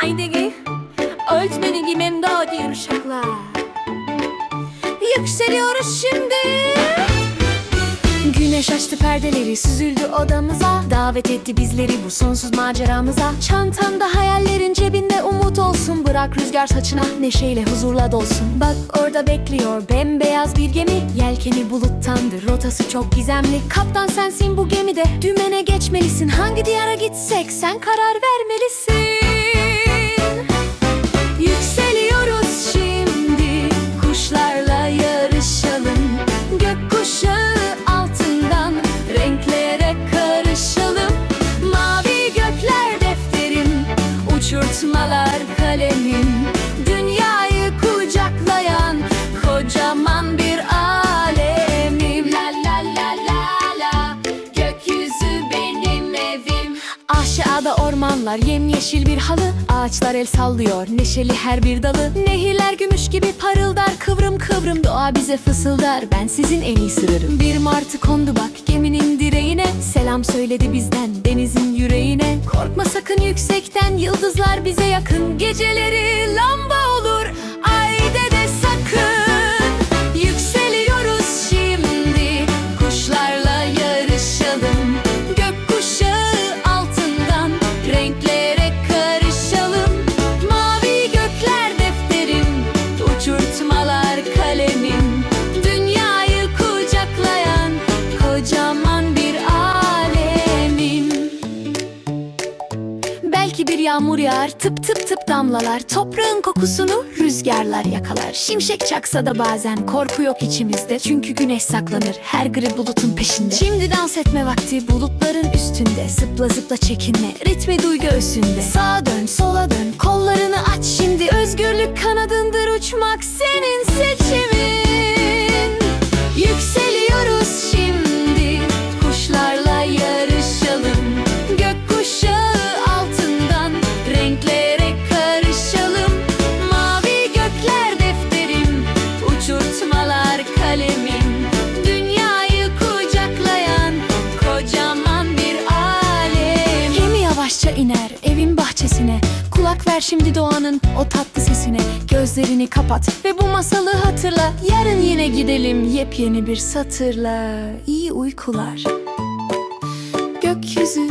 znajdę ich Öğretmeni gimem doğdu uşaklar. Yükseliyoruz şimdi. Güneş açtı perdeleri süzüldü odamıza. Davet etti bizleri bu sonsuz maceramıza. Çantanda hayallerin cebinde umut olsun. Bırak rüzgar saçına neşeyle huzurla dolsun. Bak orada bekliyor bembeyaz bir gemi. Yelkeni buluttandır rotası çok gizemli. Kaptan sensin bu gemide dümene geçmelisin. Hangi diyara gitsek sen karar ver. Uçurtmalar kalemim Dünyayı kucaklayan kocaman bir alemim La la la la la. Gökyüzü benim evim. Aşağıda ormanlar yemyeşil bir halı. Ağaçlar el sallıyor neşeli her bir dalı. Nehirler gümüş gibi parıldar kıvrım kıvrım. Doğa bize fısıldar ben sizin en iyi sırrım. Bir martı kondu bak geminin Selam söyledi bizden denizin yüreğine. Korkma sakın yüksekten yıldızlar bize yakın. Geceleri lamba yağmur yağar tıp tıp tıp damlalar. Toprağın kokusunu rüzgarlar yakalar. Şimşek çaksa da bazen korku yok içimizde. Çünkü güneş saklanır her gri bulutun peşinde. Şimdi dans etme vakti bulutların üstünde. Zıpla zıpla çekinme ritmi duy göğsünde Sağa dön iner evin bahçesine. Kulak ver şimdi doğanın o tatlı sesine. Gözlerini kapat ve bu masalı hatırla. Yarın yine gidelim yepyeni bir satırla. İyi uykular. Gökyüzü